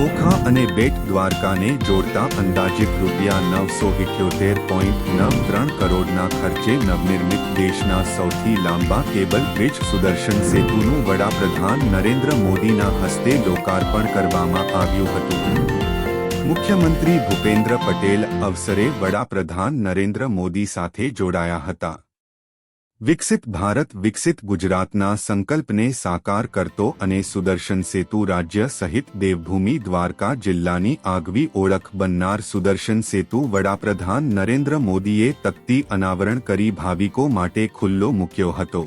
ઓખા અને બેટ દ્વારકાને જોડતા અંદાજિત રૂપિયા નવસો ઇઠ્યોતેર પોઈન્ટ નવ ત્રણ કરોડના ખર્ચે નવનિર્મિત દેશના સૌથી લાંબા કેબલ બ્રિજ સુદર્શન સેતુનું વડાપ્રધાન નરેન્દ્ર મોદીના હસ્તે લોકાર્પણ કરવામાં આવ્યું હતું. મુખ્યમંત્રી ભૂપેન્દ્ર પટેલ અવસરે વડાપ્રધાન નરેન્દ્ર મોદી સાથે જોડાયા હતા. વિકસિત ભારત, વિકસિત ગુજરાતના સંકલ્પને સાકાર કરતો અને સુદર્શન સેતુ રાજ્ય સહિત દેવભૂમિ દ્વારકા જિલ્લાની આગવી ઓળખ બનનાર સુદર્શન સેતુ વડાપ્રધાન નરેન્દ્ર મોદીએ તકતી અનાવરણ કરી ભાવિકો માટે ખુલ્લો મૂક્યો હતો.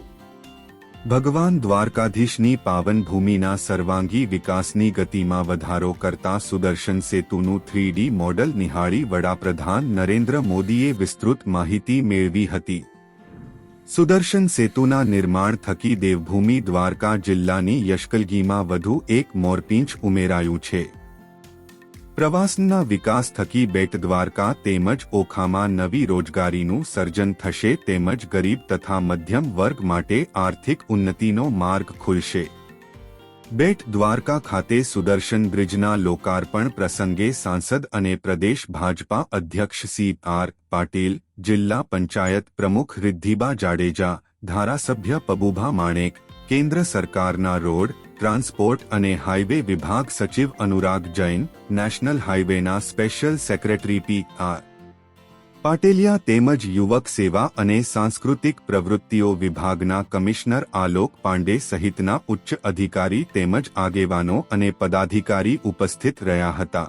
ભગવાન દ્વારકાધીશની પાવન ભૂમિના સર્વાંગી વિકાસની ગતિમાં વધારો કરતા સુદર્શન સેતુનું થ્રીડી મોડલ નિહાળી વડાપ્રધાન નરેન્દ્ર મોદીએ વિસ્તૃત માહિતી મેળવી હતી. સુદર્શન સેતુના નિર્માણ થકી દેવભૂમિ દ્વારકા જિલ્લાની યશકલગીમાં વધુ એક મોરપીંછ ઉમેરાયું છે. પ્રવાસનના વિકાસ થકી બેટ દ્વારકા તેમજ ઓખામાં નવી રોજગારીનું સર્જન થશે તેમજ ગરીબ તથા મધ્યમ વર્ગ માટે આર્થિક ઉન્નતિનો માર્ગ ખુલશે. બેટ દ્વારકા ખાતે સુદર્શન બ્રિજના લોકાર્પણ પ્રસંગે સાંસદ અને પ્રદેશ ભાજપા અધ્યક્ષ સી આર પાટીલ, જિલ્લા પંચાયત પ્રમુખ રિદ્ધિબા જાડેજા, ધારાસભ્ય પબુભા માણેક, કેન્દ્ર સરકારના રોડ, ટ્રાન્સપોર્ટ અને હાઇવે વિભાગ સચિવ Anurag Jain, national હાઇવેના special secretary P R Pateliya તેમજ યુવક સેવા અને સાંસ્કૃતિક પ્રવૃત્તિઓ વિભાગના કમિશનર આલોક પાંડે સહિતના ઉચ્ચ અધિકારી તેમજ આગેવાનો અને પદાધિકારી ઉપસ્થિત રહ્યા હતા.